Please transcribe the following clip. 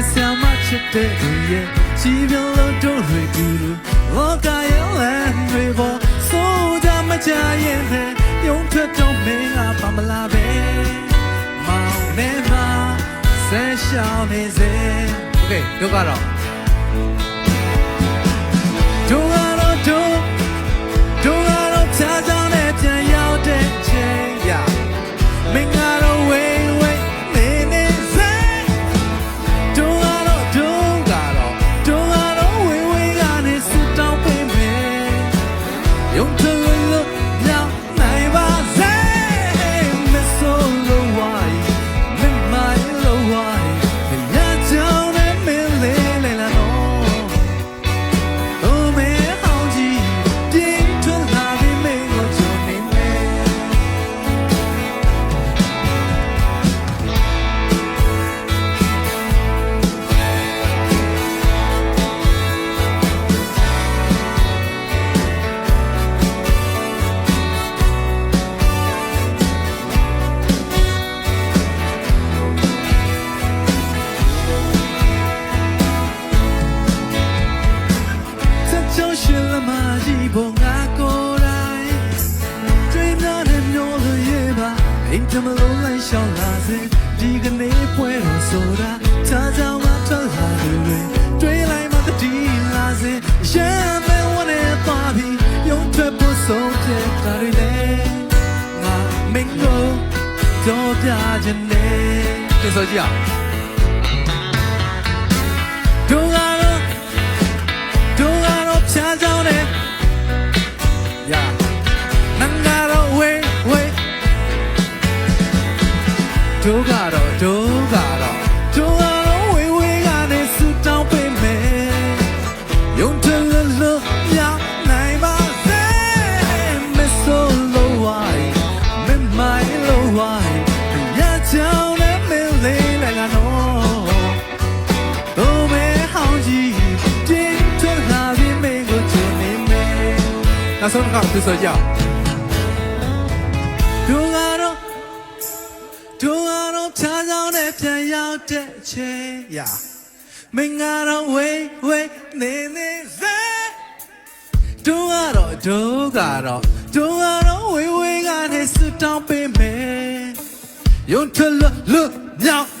ဆက်ဆံမချစ်တဲ့သူရဲ့ရှိပြုံးလို့တို့တွေကူလို့လောကရဲ့လမ်းတွေပေါ်ဆိုကြမကြရင်နဲ့ယုံထွက်တော့မင်းကပါမလာပဲမောင်မဲမှာဆက်ရှောင်းနေစေ Okay တို့ကတော့အိမ်ထမလုံးလိုက်ရှောင်းလာစဉ်ဒီကနေ့ပွဲတော်ဆိုတာထားကြောင်မထွက်လာလို့တွေတွေးလိုက်မှတတိလာစဉ်ရမ်းမဲ့ဝနေပါပြီယုံထွက်ဖို့ဆုံးဖြတ်တာတွေလည်းငါမင်းတို့တော့ပြခြင်းနဲ့ပြန်စောကြည့်အောင်周嘎罗，周嘎罗，周嘎罗，维维干的是长辈们，用纯纯的牙奶马子，没嗦老歪，没买老歪，人家叫那美丽那个侬，都没好意，不进村那边没有姐妹。那声音刚好，继续讲。တော့ဖြားဆောင်နဲ့ပြန်ရောက်တဲ့ချိန်ရာမင်းကတော့ဝေးဝေးနေနေစေတူကတော့ဒုကတော့တူကတော့ဝေးဝေးကနေဆူတောင်းပေးမယ်ယုံထလလွမြောက်